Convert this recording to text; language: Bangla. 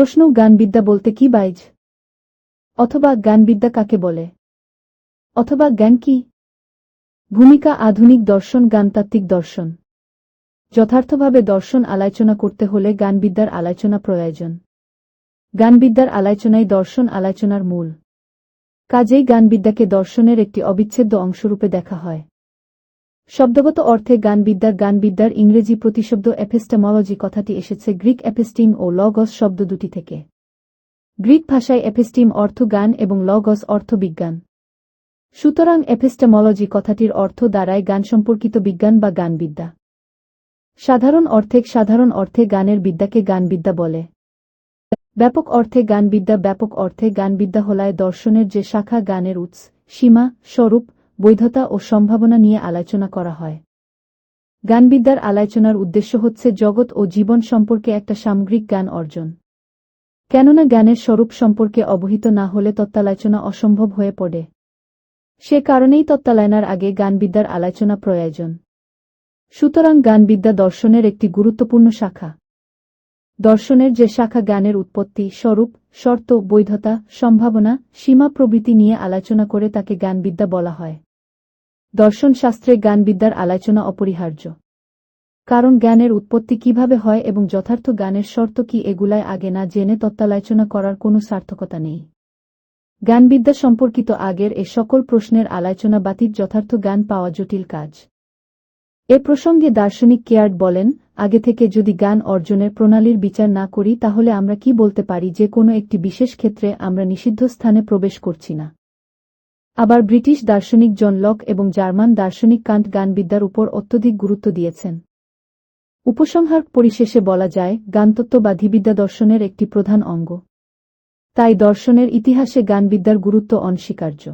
প্রশ্ন গানবিদ্যা বলতে কি বাইজ? অথবা জ্ঞানবিদ্যা কাকে বলে? অথবা জ্ঞান কি? ভূমিকা আধুনিক দর্শন, জ্ঞানতাত্ত্বিক দর্শন। যথার্থভাবে দর্শন আলোচনা করতে হলে জ্ঞানবিদ্যার আলোচনা প্রয়োজন। জ্ঞানবিদ্যার আলোচনাই দর্শন আলোচনার মূল। কাজেই জ্ঞানবিদ্যাকে দর্শনের একটি অবিচ্ছেদ্য অংশরূপে দেখা হয়। শব্দগত অর্থে জ্ঞানবিদ্যার জ্ঞানবিদ্যার ইংরেজি প্রতিশব্দ এপিস্টেমোলজি কথাটি এসেছে গ্রিক এপিস্টিম ও লগস শব্দ দুটি থেকে। গ্রিক ভাষায় এপিস্টিম অর্থ গান এবং লগস অর্থ বিজ্ঞান। সুতরাং এপিস্টেমোলজি কথাটির অর্থ দ্বারায় গান সম্পর্কিত বিজ্ঞান বা গানবিদ্যা। সাধারণ অর্থে সাধারণ অর্থে গানের বিদ্যাকে গানবিদ্যা বলে। ব্যাপক অর্থে গানবিদ্যা, ব্যাপক অর্থে জ্ঞানবিদ্যা হলায় দর্শনের যে শাখা গানের উৎস, সীমা, স্বরূপ বৈধতা ও সম্ভাবনা নিয়ে আলোচনা করা হয়। জ্ঞানবিদ্যার আলোচনার উদ্দেশ্য হচ্ছে জগৎ ও জীবন সম্পর্কে একটা সামগ্রিক জ্ঞান অর্জন। কেননা জ্ঞানের স্বরূপ সম্পর্কে অবহিত না হলে তত্ত্বালোচনা অসম্ভব হয়ে পড়ে। সে কারণেই তত্ত্বালয়নার আগে জ্ঞানবিদ্যার আলোচনা প্রয়োজন। সুতরাং গানবিদ্যা দর্শনের একটি গুরুত্বপূর্ণ শাখা। দর্শনের যে শাখা জ্ঞানের উৎপত্তি, স্বরূপ, শর্ত, বৈধতা, সম্ভাবনা, সীমা প্রভৃতি নিয়ে আলোচনা করে তাকে জ্ঞানবিদ্যা বলা হয়। দর্শন শাস্ত্রে জ্ঞানবিদ্যার আলোচনা অপরিহার্য। কারণ জ্ঞানের উৎপত্তি কীভাবে হয় এবং যথার্থ জ্ঞানের শর্ত কি এগুলায় আগে না জেনে তত্ত্বালোচনা করার কোনো সার্থকতা নেই। জ্ঞানবিদ্যা সম্পর্কিত আগের এ সকল প্রশ্নের আলোচনা বাতির যথার্থ জ্ঞান পাওয়া জটিল কাজ। এ প্রসঙ্গে দার্শনিক কেয়ার্ড বলেন, আগে থেকে যদি জ্ঞান অর্জনের প্রণালীর বিচার না করি তাহলে আমরা কি বলতে পারি যে কোনো একটি বিশেষ ক্ষেত্রে আমরা নিষিদ্ধ স্থানে প্রবেশ করছি না। আবার ব্রিটিশ দার্শনিক জন লক এবং জার্মান দার্শনিক কান্ট গানবিদ্যার উপর অত্যধিক গুরুত্ব দিয়েছেন। উপসংহার পরিশেষে বলা যায়, গানতত্ত্ব বা ধীবিদ্যা দর্শনের একটি প্রধান অঙ্গ। তাই দর্শনের ইতিহাসে গানবিদ্যার গুরুত্ব অনস্বীকার্য।